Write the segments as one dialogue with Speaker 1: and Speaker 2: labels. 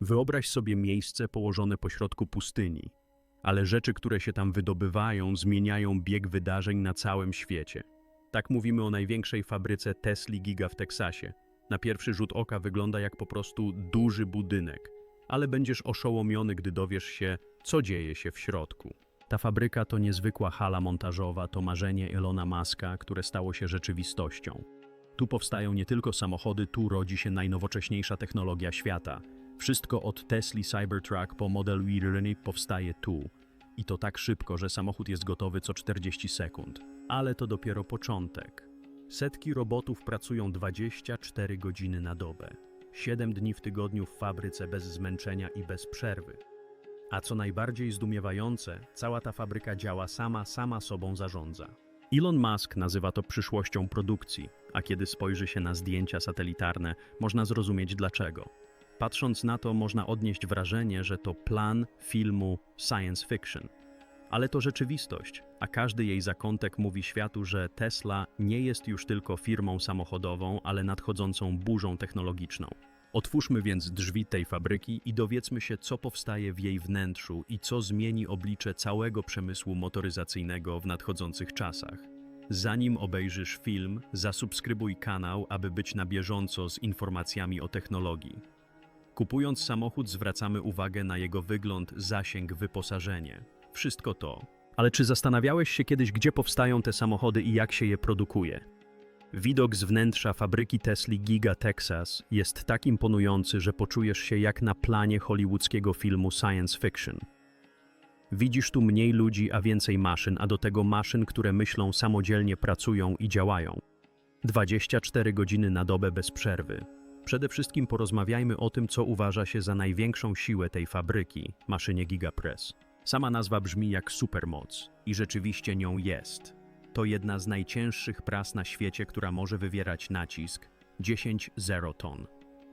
Speaker 1: Wyobraź sobie miejsce położone pośrodku pustyni, ale rzeczy, które się tam wydobywają, zmieniają bieg wydarzeń na całym świecie. Tak mówimy o największej fabryce Tesla Giga w Teksasie. Na pierwszy rzut oka wygląda jak po prostu duży budynek, ale będziesz oszołomiony, gdy dowiesz się, co dzieje się w środku. Ta fabryka to niezwykła hala montażowa, to marzenie Elona Muska, które stało się rzeczywistością. Tu powstają nie tylko samochody, tu rodzi się najnowocześniejsza technologia świata. Wszystko od Tesla Cybertruck po Model Y powstaje tu. I to tak szybko, że samochód jest gotowy co 40 sekund. Ale to dopiero początek. Setki robotów pracują 24 godziny na dobę. 7 dni w tygodniu w fabryce bez zmęczenia i bez przerwy. A co najbardziej zdumiewające, cała ta fabryka działa sama, sama sobą zarządza. Elon Musk nazywa to przyszłością produkcji, a kiedy spojrzy się na zdjęcia satelitarne, można zrozumieć dlaczego. Patrząc na to, można odnieść wrażenie, że to plan filmu science fiction. Ale to rzeczywistość, a każdy jej zakątek mówi światu, że Tesla nie jest już tylko firmą samochodową, ale nadchodzącą burzą technologiczną. Otwórzmy więc drzwi tej fabryki i dowiedzmy się, co powstaje w jej wnętrzu i co zmieni oblicze całego przemysłu motoryzacyjnego w nadchodzących czasach. Zanim obejrzysz film, zasubskrybuj kanał, aby być na bieżąco z informacjami o technologii. Kupując samochód, zwracamy uwagę na jego wygląd, zasięg, wyposażenie. Wszystko to. Ale czy zastanawiałeś się kiedyś, gdzie powstają te samochody i jak się je produkuje? Widok z wnętrza fabryki Tesla Giga Texas jest tak imponujący, że poczujesz się jak na planie hollywoodzkiego filmu science fiction. Widzisz tu mniej ludzi, a więcej maszyn, a do tego maszyn, które myślą samodzielnie, pracują i działają. 24 godziny na dobę bez przerwy. Przede wszystkim porozmawiajmy o tym, co uważa się za największą siłę tej fabryki, maszynie Gigapress. Sama nazwa brzmi jak supermoc i rzeczywiście nią jest. To jedna z najcięższych pras na świecie, która może wywierać nacisk 10-0 ton.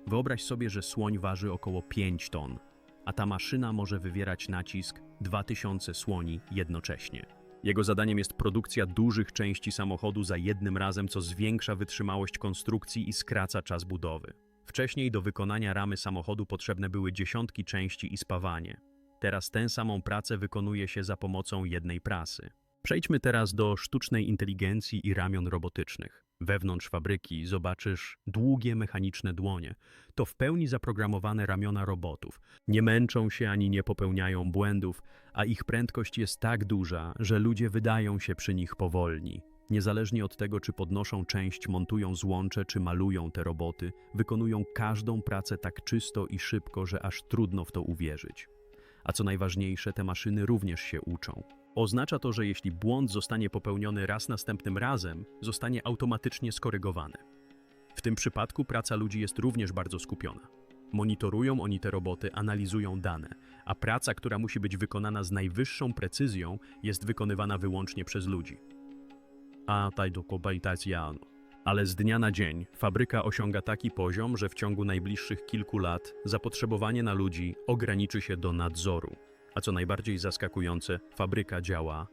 Speaker 1: Wyobraź sobie, że słoń waży około 5 ton, a ta maszyna może wywierać nacisk 2000 słoni jednocześnie. Jego zadaniem jest produkcja dużych części samochodu za jednym razem, co zwiększa wytrzymałość konstrukcji i skraca czas budowy. Wcześniej do wykonania ramy samochodu potrzebne były dziesiątki części i spawanie. Teraz tę samą pracę wykonuje się za pomocą jednej prasy. Przejdźmy teraz do sztucznej inteligencji i ramion robotycznych. Wewnątrz fabryki zobaczysz długie mechaniczne dłonie. To w pełni zaprogramowane ramiona robotów. Nie męczą się ani nie popełniają błędów, a ich prędkość jest tak duża, że ludzie wydają się przy nich powolni. Niezależnie od tego, czy podnoszą część, montują złącze, czy malują te roboty, wykonują każdą pracę tak czysto i szybko, że aż trudno w to uwierzyć. A co najważniejsze, te maszyny również się uczą. Oznacza to, że jeśli błąd zostanie popełniony raz następnym razem, zostanie automatycznie skorygowany. W tym przypadku praca ludzi jest również bardzo skupiona. Monitorują oni te roboty, analizują dane, a praca, która musi być wykonana z najwyższą precyzją, jest wykonywana wyłącznie przez ludzi. A taj do kobaitacjano. Ale z dnia na dzień fabryka osiąga taki poziom, że w ciągu najbliższych kilku lat zapotrzebowanie na ludzi ograniczy się do nadzoru. A co najbardziej zaskakujące, fabryka działa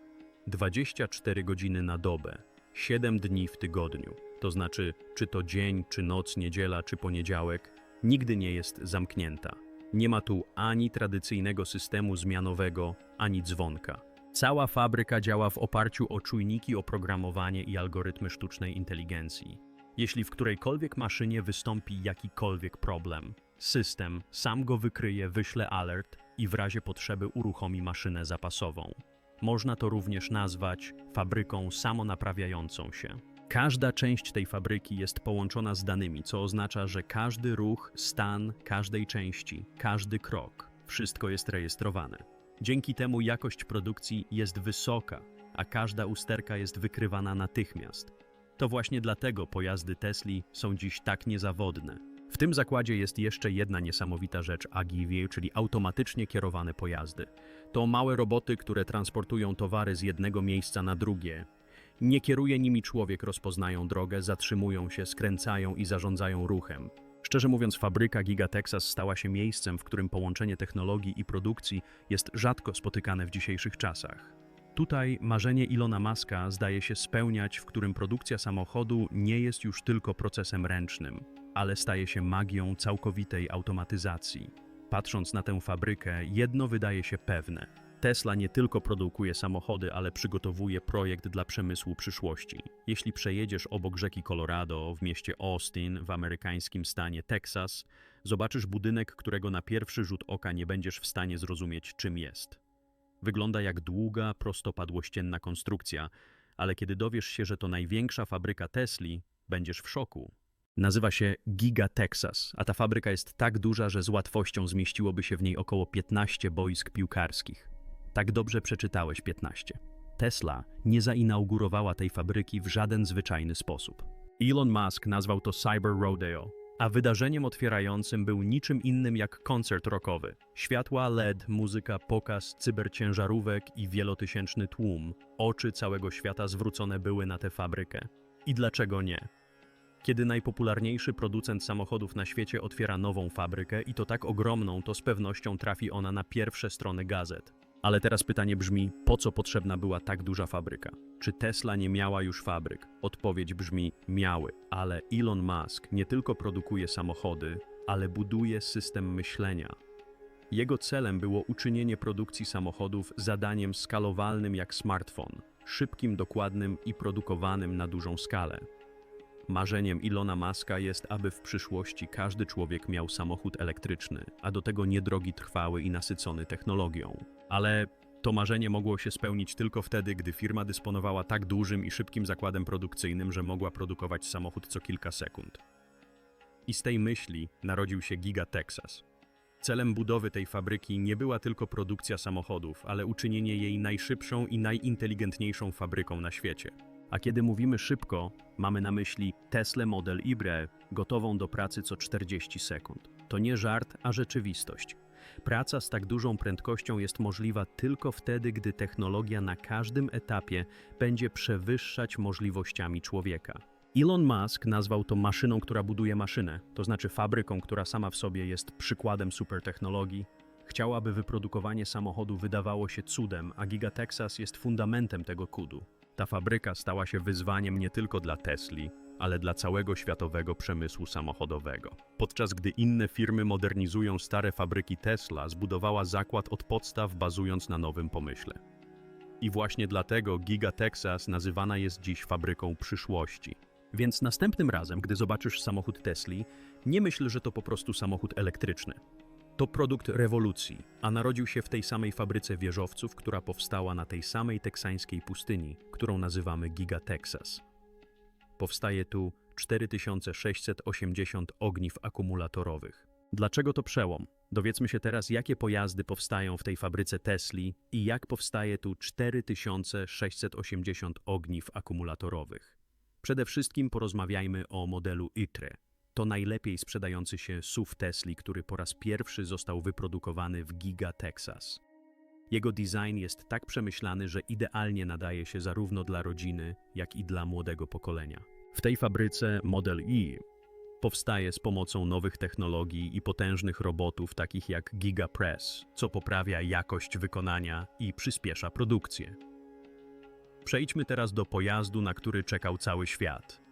Speaker 1: 24 godziny na dobę, 7 dni w tygodniu. To znaczy, czy to dzień, czy noc, niedziela, czy poniedziałek, nigdy nie jest zamknięta. Nie ma tu ani tradycyjnego systemu zmianowego, ani dzwonka. Cała fabryka działa w oparciu o czujniki, oprogramowanie i algorytmy sztucznej inteligencji. Jeśli w którejkolwiek maszynie wystąpi jakikolwiek problem, system sam go wykryje, wyśle alert i w razie potrzeby uruchomi maszynę zapasową. Można to również nazwać fabryką samonaprawiającą się. Każda część tej fabryki jest połączona z danymi, co oznacza, że każdy ruch, stan każdej części, każdy krok, wszystko jest rejestrowane. Dzięki temu jakość produkcji jest wysoka, a każda usterka jest wykrywana natychmiast. To właśnie dlatego pojazdy Tesli są dziś tak niezawodne. W tym zakładzie jest jeszcze jedna niesamowita rzecz AGV, czyli automatycznie kierowane pojazdy. To małe roboty, które transportują towary z jednego miejsca na drugie. Nie kieruje nimi człowiek, rozpoznają drogę, zatrzymują się, skręcają i zarządzają ruchem. Szczerze mówiąc, fabryka Giga Texas stała się miejscem, w którym połączenie technologii i produkcji jest rzadko spotykane w dzisiejszych czasach. Tutaj marzenie Ilona Muska zdaje się spełniać, w którym produkcja samochodu nie jest już tylko procesem ręcznym, ale staje się magią całkowitej automatyzacji. Patrząc na tę fabrykę, jedno wydaje się pewne. Tesla nie tylko produkuje samochody, ale przygotowuje projekt dla przemysłu przyszłości. Jeśli przejedziesz obok rzeki Colorado w mieście Austin w amerykańskim stanie Texas, zobaczysz budynek, którego na pierwszy rzut oka nie będziesz w stanie zrozumieć, czym jest. Wygląda jak długa, prostopadłościenna konstrukcja, ale kiedy dowiesz się, że to największa fabryka Tesli, będziesz w szoku. Nazywa się Giga Texas, a ta fabryka jest tak duża, że z łatwością zmieściłoby się w niej około 15 boisk piłkarskich. Tak dobrze przeczytałeś 15. Tesla nie zainaugurowała tej fabryki w żaden zwyczajny sposób. Elon Musk nazwał to Cyber Rodeo, a wydarzeniem otwierającym był niczym innym jak koncert rockowy. Światła LED, muzyka, pokaz, cyberciężarówek i wielotysięczny tłum. Oczy całego świata zwrócone były na tę fabrykę. I dlaczego nie? Kiedy najpopularniejszy producent samochodów na świecie otwiera nową fabrykę i to tak ogromną, to z pewnością trafi ona na pierwsze strony gazet. Ale teraz pytanie brzmi, po co potrzebna była tak duża fabryka? Czy Tesla nie miała już fabryk? Odpowiedź brzmi, miały, ale Elon Musk nie tylko produkuje samochody, ale buduje system myślenia. Jego celem było uczynienie produkcji samochodów zadaniem skalowalnym jak smartfon, szybkim, dokładnym i produkowanym na dużą skalę. Marzeniem Ilona Maska jest, aby w przyszłości każdy człowiek miał samochód elektryczny, a do tego niedrogi, trwały i nasycony technologią. Ale to marzenie mogło się spełnić tylko wtedy, gdy firma dysponowała tak dużym i szybkim zakładem produkcyjnym, że mogła produkować samochód co kilka sekund. I z tej myśli narodził się Giga Texas. Celem budowy tej fabryki nie była tylko produkcja samochodów, ale uczynienie jej najszybszą i najinteligentniejszą fabryką na świecie. A kiedy mówimy szybko, mamy na myśli Tesla Model Y, gotową do pracy co 40 sekund. To nie żart, a rzeczywistość. Praca z tak dużą prędkością jest możliwa tylko wtedy, gdy technologia na każdym etapie będzie przewyższać możliwościami człowieka. Elon Musk nazwał to maszyną, która buduje maszynę, to znaczy fabryką, która sama w sobie jest przykładem supertechnologii. Chciał, aby wyprodukowanie samochodu wydawało się cudem, a Giga Texas jest fundamentem tego kudu. Ta fabryka stała się wyzwaniem nie tylko dla Tesli, ale dla całego światowego przemysłu samochodowego. Podczas gdy inne firmy modernizują stare fabryki Tesla, zbudowała zakład od podstaw bazując na nowym pomyśle. I właśnie dlatego Giga Texas nazywana jest dziś fabryką przyszłości. Więc następnym razem, gdy zobaczysz samochód Tesli, nie myśl, że to po prostu samochód elektryczny. To produkt rewolucji, a narodził się w tej samej fabryce wieżowców, która powstała na tej samej teksańskiej pustyni, którą nazywamy Giga Texas. Powstaje tu 4680 ogniw akumulatorowych. Dlaczego to przełom? Dowiedzmy się teraz, jakie pojazdy powstają w tej fabryce Tesli i jak powstaje tu 4680 ogniw akumulatorowych. Przede wszystkim porozmawiajmy o modelu ITRE. To najlepiej sprzedający się SUV Tesli, który po raz pierwszy został wyprodukowany w Giga Texas. Jego design jest tak przemyślany, że idealnie nadaje się zarówno dla rodziny, jak i dla młodego pokolenia. W tej fabryce Model E powstaje z pomocą nowych technologii i potężnych robotów takich jak GigaPress, co poprawia jakość wykonania i przyspiesza produkcję. Przejdźmy teraz do pojazdu, na który czekał cały świat.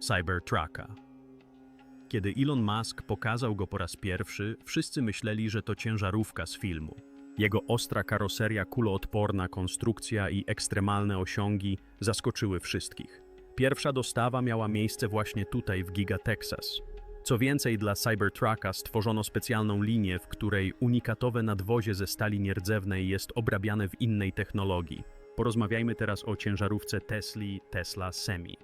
Speaker 1: Cybertrucka. Kiedy Elon Musk pokazał go po raz pierwszy, wszyscy myśleli, że to ciężarówka z filmu. Jego ostra karoseria, kuloodporna konstrukcja i ekstremalne osiągi zaskoczyły wszystkich. Pierwsza dostawa miała miejsce właśnie tutaj w Giga Texas. Co więcej, dla Cybertrucka stworzono specjalną linię, w której unikatowe nadwozie ze stali nierdzewnej jest obrabiane w innej technologii. Porozmawiajmy teraz o ciężarówce Tesli Tesla Semi.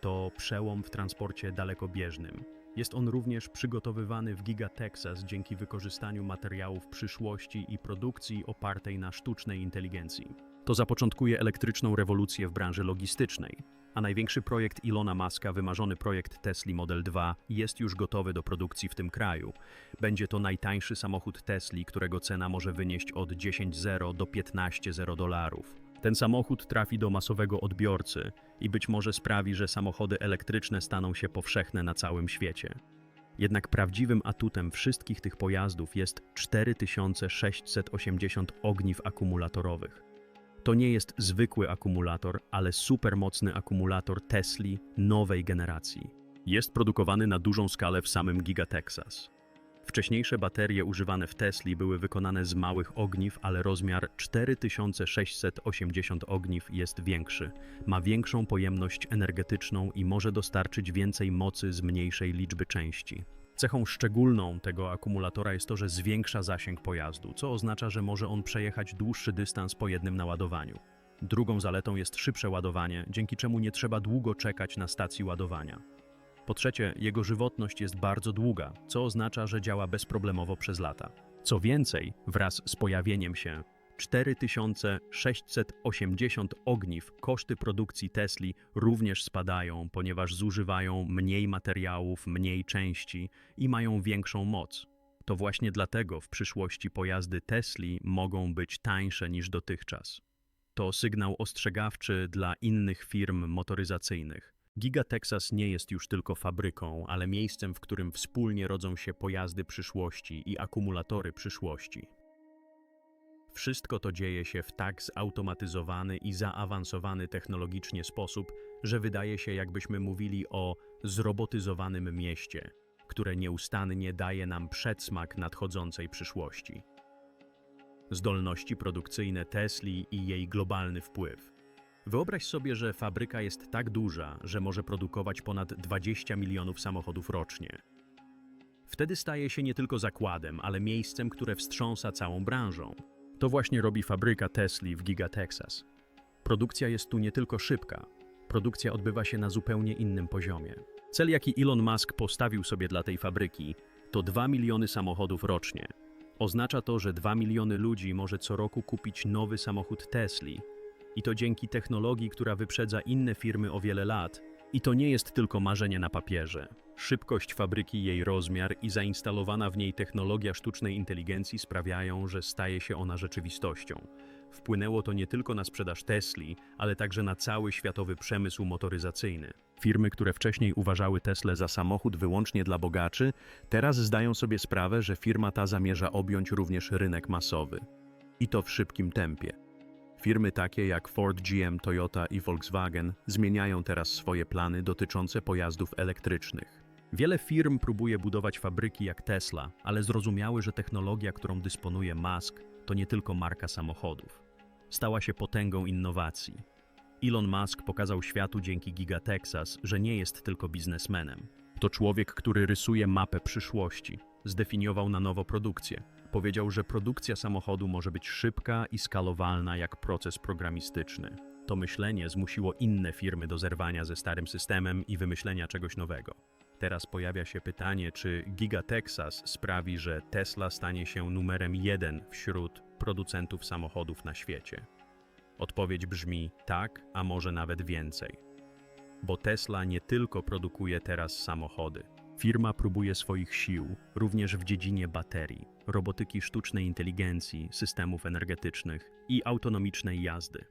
Speaker 1: To przełom w transporcie dalekobieżnym. Jest on również przygotowywany w Giga Texas dzięki wykorzystaniu materiałów przyszłości i produkcji opartej na sztucznej inteligencji. To zapoczątkuje elektryczną rewolucję w branży logistycznej, a największy projekt Ilona Maska, wymarzony projekt Tesla Model 2, jest już gotowy do produkcji w tym kraju. Będzie to najtańszy samochód Tesli, którego cena może wynieść od 10,0 do 15,0 dolarów. Ten samochód trafi do masowego odbiorcy i być może sprawi, że samochody elektryczne staną się powszechne na całym świecie. Jednak prawdziwym atutem wszystkich tych pojazdów jest 4680 ogniw akumulatorowych. To nie jest zwykły akumulator, ale supermocny akumulator Tesli nowej generacji. Jest produkowany na dużą skalę w samym Giga Texas. Wcześniejsze baterie używane w Tesli były wykonane z małych ogniw, ale rozmiar 4680 ogniw jest większy. Ma większą pojemność energetyczną i może dostarczyć więcej mocy z mniejszej liczby części. Cechą szczególną tego akumulatora jest to, że zwiększa zasięg pojazdu, co oznacza, że może on przejechać dłuższy dystans po jednym naładowaniu. Drugą zaletą jest szybsze ładowanie, dzięki czemu nie trzeba długo czekać na stacji ładowania. Po trzecie, jego żywotność jest bardzo długa, co oznacza, że działa bezproblemowo przez lata. Co więcej, wraz z pojawieniem się 4680 ogniw koszty produkcji Tesli również spadają, ponieważ zużywają mniej materiałów, mniej części i mają większą moc. To właśnie dlatego w przyszłości pojazdy Tesli mogą być tańsze niż dotychczas. To sygnał ostrzegawczy dla innych firm motoryzacyjnych. Giga Texas nie jest już tylko fabryką, ale miejscem, w którym wspólnie rodzą się pojazdy przyszłości i akumulatory przyszłości. Wszystko to dzieje się w tak zautomatyzowany i zaawansowany technologicznie sposób, że wydaje się, jakbyśmy mówili o zrobotyzowanym mieście, które nieustannie daje nam przedsmak nadchodzącej przyszłości. Zdolności produkcyjne Tesli i jej globalny wpływ. Wyobraź sobie, że fabryka jest tak duża, że może produkować ponad 20 milionów samochodów rocznie. Wtedy staje się nie tylko zakładem, ale miejscem, które wstrząsa całą branżą. To właśnie robi fabryka Tesli w Giga Texas. Produkcja jest tu nie tylko szybka, produkcja odbywa się na zupełnie innym poziomie. Cel, jaki Elon Musk postawił sobie dla tej fabryki, to 2 miliony samochodów rocznie. Oznacza to, że 2 miliony ludzi może co roku kupić nowy samochód Tesli. I to dzięki technologii, która wyprzedza inne firmy o wiele lat. I to nie jest tylko marzenie na papierze. Szybkość fabryki, jej rozmiar i zainstalowana w niej technologia sztucznej inteligencji sprawiają, że staje się ona rzeczywistością. Wpłynęło to nie tylko na sprzedaż Tesli, ale także na cały światowy przemysł motoryzacyjny. Firmy, które wcześniej uważały Teslę za samochód wyłącznie dla bogaczy, teraz zdają sobie sprawę, że firma ta zamierza objąć również rynek masowy. I to w szybkim tempie. Firmy takie jak Ford, GM, Toyota i Volkswagen zmieniają teraz swoje plany dotyczące pojazdów elektrycznych. Wiele firm próbuje budować fabryki jak Tesla, ale zrozumiały, że technologia, którą dysponuje Musk, to nie tylko marka samochodów. Stała się potęgą innowacji. Elon Musk pokazał światu dzięki Giga Texas, że nie jest tylko biznesmenem. To człowiek, który rysuje mapę przyszłości. Zdefiniował na nowo produkcję. Powiedział, że produkcja samochodu może być szybka i skalowalna jak proces programistyczny. To myślenie zmusiło inne firmy do zerwania ze starym systemem i wymyślenia czegoś nowego. Teraz pojawia się pytanie, czy Giga Texas sprawi, że Tesla stanie się numerem jeden wśród producentów samochodów na świecie. Odpowiedź brzmi tak, a może nawet więcej. Bo Tesla nie tylko produkuje teraz samochody. Firma próbuje swoich sił również w dziedzinie baterii, robotyki sztucznej inteligencji, systemów energetycznych i autonomicznej jazdy.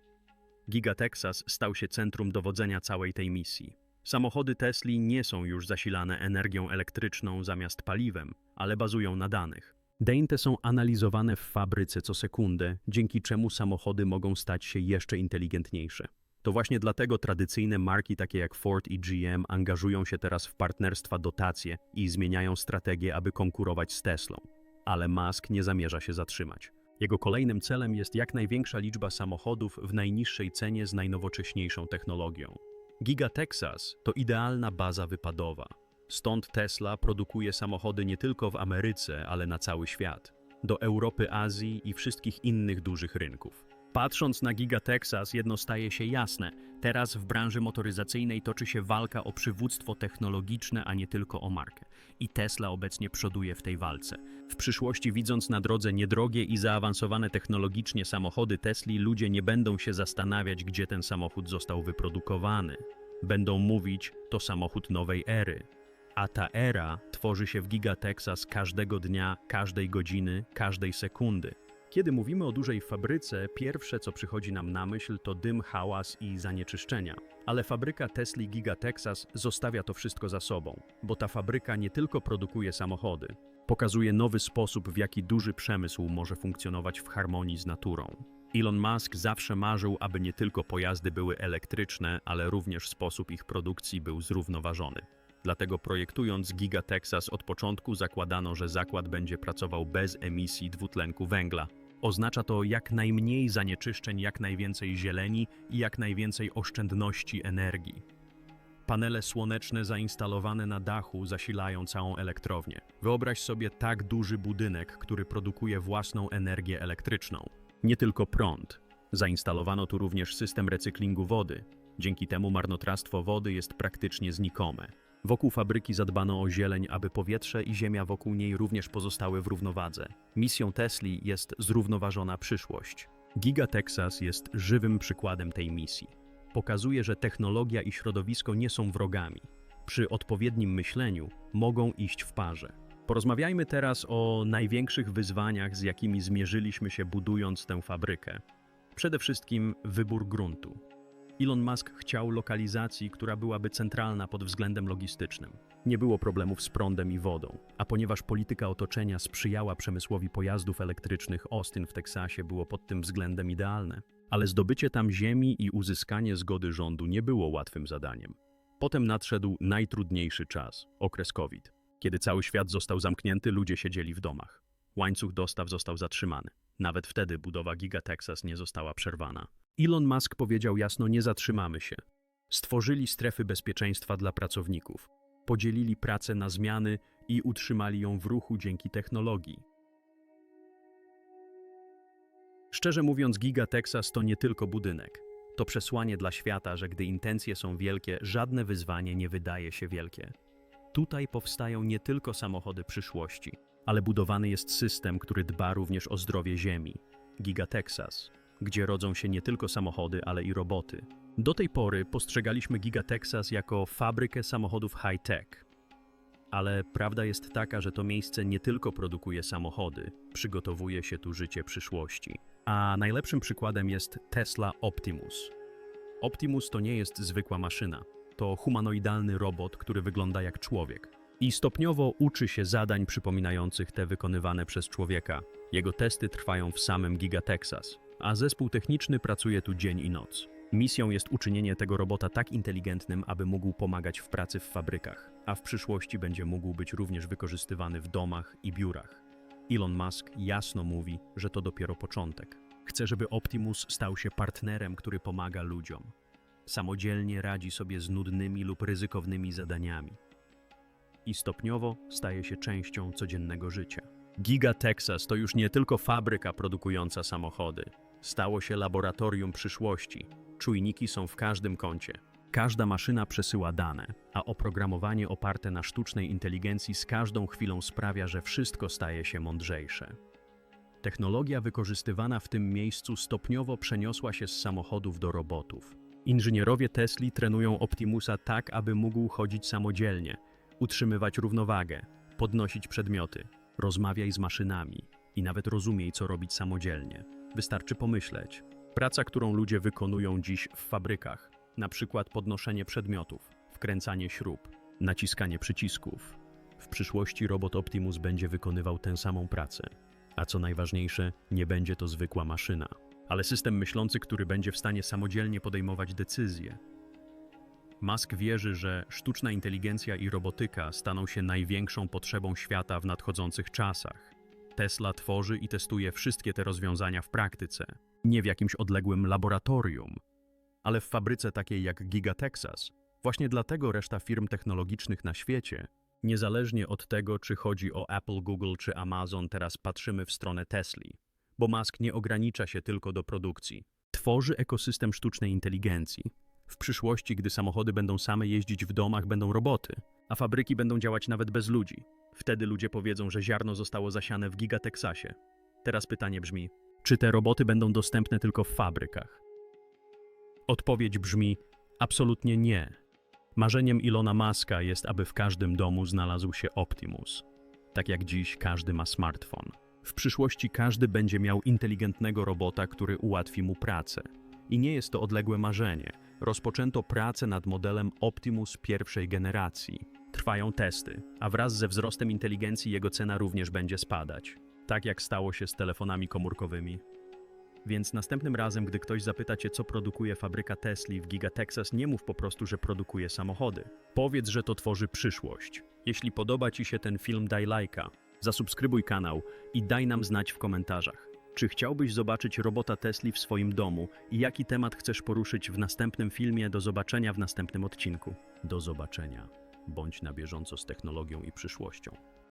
Speaker 1: Giga Texas stał się centrum dowodzenia całej tej misji. Samochody Tesli nie są już zasilane energią elektryczną zamiast paliwem, ale bazują na danych. Dane te są analizowane w fabryce co sekundę, dzięki czemu samochody mogą stać się jeszcze inteligentniejsze. To właśnie dlatego tradycyjne marki takie jak Ford i GM angażują się teraz w partnerstwa dotacje i zmieniają strategię, aby konkurować z Teslą. Ale Musk nie zamierza się zatrzymać. Jego kolejnym celem jest jak największa liczba samochodów w najniższej cenie z najnowocześniejszą technologią. Giga Texas to idealna baza wypadowa. Stąd Tesla produkuje samochody nie tylko w Ameryce, ale na cały świat. Do Europy, Azji i wszystkich innych dużych rynków. Patrząc na Giga Texas, jedno staje się jasne. Teraz w branży motoryzacyjnej toczy się walka o przywództwo technologiczne, a nie tylko o markę. I Tesla obecnie przoduje w tej walce. W przyszłości, widząc na drodze niedrogie i zaawansowane technologicznie samochody Tesli, ludzie nie będą się zastanawiać, gdzie ten samochód został wyprodukowany. Będą mówić, to samochód nowej ery. A ta era tworzy się w Giga Texas każdego dnia, każdej godziny, każdej sekundy. Kiedy mówimy o dużej fabryce, pierwsze co przychodzi nam na myśl to dym, hałas i zanieczyszczenia. Ale fabryka Tesla Giga Texas zostawia to wszystko za sobą, bo ta fabryka nie tylko produkuje samochody, pokazuje nowy sposób, w jaki duży przemysł może funkcjonować w harmonii z naturą. Elon Musk zawsze marzył, aby nie tylko pojazdy były elektryczne, ale również sposób ich produkcji był zrównoważony. Dlatego projektując Giga Texas od początku zakładano, że zakład będzie pracował bez emisji dwutlenku węgla. Oznacza to jak najmniej zanieczyszczeń, jak najwięcej zieleni i jak najwięcej oszczędności energii. Panele słoneczne zainstalowane na dachu zasilają całą elektrownię. Wyobraź sobie tak duży budynek, który produkuje własną energię elektryczną. Nie tylko prąd. Zainstalowano tu również system recyklingu wody. Dzięki temu marnotrawstwo wody jest praktycznie znikome. Wokół fabryki zadbano o zieleń, aby powietrze i ziemia wokół niej również pozostały w równowadze. Misją Tesli jest zrównoważona przyszłość. Giga Texas jest żywym przykładem tej misji. Pokazuje, że technologia i środowisko nie są wrogami. Przy odpowiednim myśleniu mogą iść w parze. Porozmawiajmy teraz o największych wyzwaniach, z jakimi zmierzyliśmy się budując tę fabrykę. Przede wszystkim wybór gruntu. Elon Musk chciał lokalizacji, która byłaby centralna pod względem logistycznym. Nie było problemów z prądem i wodą, a ponieważ polityka otoczenia sprzyjała przemysłowi pojazdów elektrycznych, Austin w Teksasie było pod tym względem idealne. Ale zdobycie tam ziemi i uzyskanie zgody rządu nie było łatwym zadaniem. Potem nadszedł najtrudniejszy czas okres COVID. Kiedy cały świat został zamknięty, ludzie siedzieli w domach. Łańcuch dostaw został zatrzymany. Nawet wtedy budowa Giga Texas nie została przerwana. Elon Musk powiedział jasno: Nie zatrzymamy się. Stworzyli strefy bezpieczeństwa dla pracowników, podzielili pracę na zmiany i utrzymali ją w ruchu dzięki technologii. Szczerze mówiąc, Giga Texas to nie tylko budynek. To przesłanie dla świata, że gdy intencje są wielkie, żadne wyzwanie nie wydaje się wielkie. Tutaj powstają nie tylko samochody przyszłości, ale budowany jest system, który dba również o zdrowie Ziemi. Giga Texas, gdzie rodzą się nie tylko samochody, ale i roboty. Do tej pory postrzegaliśmy Giga Texas jako fabrykę samochodów high-tech. Ale prawda jest taka, że to miejsce nie tylko produkuje samochody, przygotowuje się tu życie przyszłości. A najlepszym przykładem jest Tesla Optimus. Optimus to nie jest zwykła maszyna. To humanoidalny robot, który wygląda jak człowiek. I stopniowo uczy się zadań przypominających te wykonywane przez człowieka. Jego testy trwają w samym Giga Texas, a zespół techniczny pracuje tu dzień i noc. Misją jest uczynienie tego robota tak inteligentnym, aby mógł pomagać w pracy w fabrykach, a w przyszłości będzie mógł być również wykorzystywany w domach i biurach. Elon Musk jasno mówi, że to dopiero początek. Chce, żeby Optimus stał się partnerem, który pomaga ludziom. Samodzielnie radzi sobie z nudnymi lub ryzykownymi zadaniami. I stopniowo staje się częścią codziennego życia. Giga Texas to już nie tylko fabryka produkująca samochody. Stało się laboratorium przyszłości. Czujniki są w każdym kącie. Każda maszyna przesyła dane, a oprogramowanie oparte na sztucznej inteligencji z każdą chwilą sprawia, że wszystko staje się mądrzejsze. Technologia wykorzystywana w tym miejscu stopniowo przeniosła się z samochodów do robotów. Inżynierowie Tesli trenują Optimusa tak, aby mógł chodzić samodzielnie, utrzymywać równowagę, podnosić przedmioty, rozmawiaj z maszynami i nawet rozumiej, co robić samodzielnie. Wystarczy pomyśleć. Praca, którą ludzie wykonują dziś w fabrykach, na przykład podnoszenie przedmiotów, wkręcanie śrub, naciskanie przycisków. W przyszłości robot Optimus będzie wykonywał tę samą pracę. A co najważniejsze, nie będzie to zwykła maszyna, ale system myślący, który będzie w stanie samodzielnie podejmować decyzje. Musk wierzy, że sztuczna inteligencja i robotyka staną się największą potrzebą świata w nadchodzących czasach. Tesla tworzy i testuje wszystkie te rozwiązania w praktyce, nie w jakimś odległym laboratorium, ale w fabryce takiej jak Giga Texas. Właśnie dlatego reszta firm technologicznych na świecie, niezależnie od tego, czy chodzi o Apple, Google czy Amazon, teraz patrzymy w stronę Tesli, bo Musk nie ogranicza się tylko do produkcji. Tworzy ekosystem sztucznej inteligencji. W przyszłości, gdy samochody będą same jeździć w domach, będą roboty, a fabryki będą działać nawet bez ludzi. Wtedy ludzie powiedzą, że ziarno zostało zasiane w Giga Texasie. Teraz pytanie brzmi, czy te roboty będą dostępne tylko w fabrykach? Odpowiedź brzmi absolutnie nie. Marzeniem Ilona Maska jest, aby w każdym domu znalazł się Optimus. Tak jak dziś każdy ma smartfon. W przyszłości każdy będzie miał inteligentnego robota, który ułatwi mu pracę. I nie jest to odległe marzenie. Rozpoczęto pracę nad modelem Optimus pierwszej generacji. Trwają testy, a wraz ze wzrostem inteligencji jego cena również będzie spadać. Tak jak stało się z telefonami komórkowymi. Więc następnym razem, gdy ktoś zapyta cię, co produkuje fabryka Tesli w Giga Texas, nie mów po prostu, że produkuje samochody. Powiedz, że to tworzy przyszłość. Jeśli podoba ci się ten film, daj lajka, zasubskrybuj kanał i daj nam znać w komentarzach. Czy chciałbyś zobaczyć robota Tesli w swoim domu i jaki temat chcesz poruszyć w następnym filmie? Do zobaczenia w następnym odcinku. Do zobaczenia. Bądź na bieżąco z technologią i przyszłością.